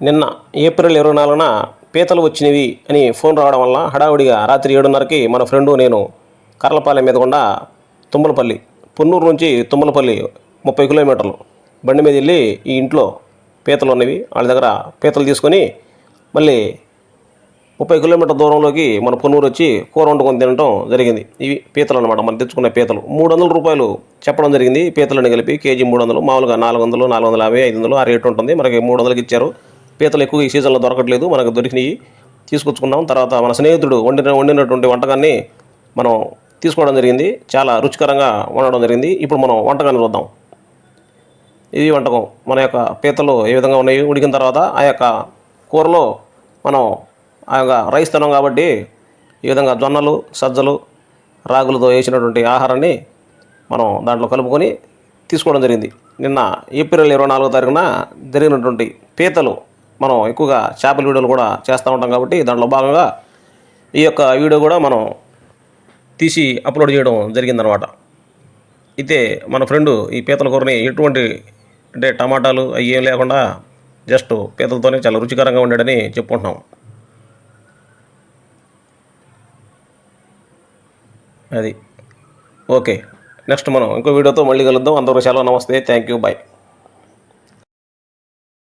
నిన్న ఏప్రిల్ ఇరవై నాలుగున పీతలు వచ్చినవి అని ఫోన్ రావడం వల్ల హడావుడిగా రాత్రి ఏడున్నరకి మన ఫ్రెండు నేను కర్లపాలెం మీద గుండా తుమ్మలపల్లి పొన్నూరు నుంచి తుమ్మలపల్లి ముప్పై కిలోమీటర్లు. బండి మీద వెళ్ళి ఈ ఇంట్లో పీతలు ఉన్నవి వాళ్ళ దగ్గర పీతలు తీసుకొని మళ్ళీ ముప్పై కిలోమీటర్ దూరంలోకి మన పొన్నూరు వచ్చి కూర వండుకొని తినడం జరిగింది. ఇవి పీతలు అనమాట మనం తెచ్చుకున్న పీతలు. మూడు వందల రూపాయలు చెప్పడం జరిగింది. పీతలను కలిపి కేజీ మూడు వందలు మామూలుగా నాలుగు వందలు నాలుగు వందల యాభై ఐదు వందలు ఆ రేటు ఉంటుంది. మనకి మూడు వందలకి ఇచ్చారు. పీతలు ఎక్కువ ఈ సీజన్లో దొరకట్లేదు. మనకు దొరికినవి తీసుకొచ్చుకున్నాం. తర్వాత మన స్నేహితుడు వండిన వండినటువంటి వంటకాన్ని మనం తీసుకోవడం జరిగింది. చాలా రుచికరంగా వండడం జరిగింది. ఇప్పుడు మనం వంటకాన్ని చూద్దాం. ఇది వంటకం మన యొక్క పీతలు ఏ విధంగా ఉన్నాయి? ఉడికిన తర్వాత ఆ యొక్క కూరలో మనం ఆ యొక్క రైస్ తినాం కాబట్టి ఈ విధంగా జొన్నలు సజ్జలు రాగులతో వేసినటువంటి ఆహారాన్ని మనం దాంట్లో కలుపుకొని తీసుకోవడం జరిగింది. నిన్న ఏప్రిల్ ఇరవై నాలుగో తారీఖున జరిగినటువంటి పీతలు మనం ఎక్కువగా చేపల వీడియోలు కూడా చేస్తూ ఉంటాం కాబట్టి దాంట్లో భాగంగా ఈ యొక్క వీడియో కూడా మనం తీసి అప్లోడ్ చేయడం జరిగిందనమాట. అయితే మన ఫ్రెండ్ ఈ పీతల కూరని ఎటువంటి అంటే టమాటాలు అవి ఏం లేకుండా జస్ట్ పీతలతోనే చాలా రుచికరంగా ఉండేడని చెప్పుకుంటున్నాం. అది. ఓకే. నెక్స్ట్ మనం ఇంకో వీడియోతో మళ్ళీ కలుద్దాం. అందరూ సెలవు నమస్తే. Thank you. బాయ్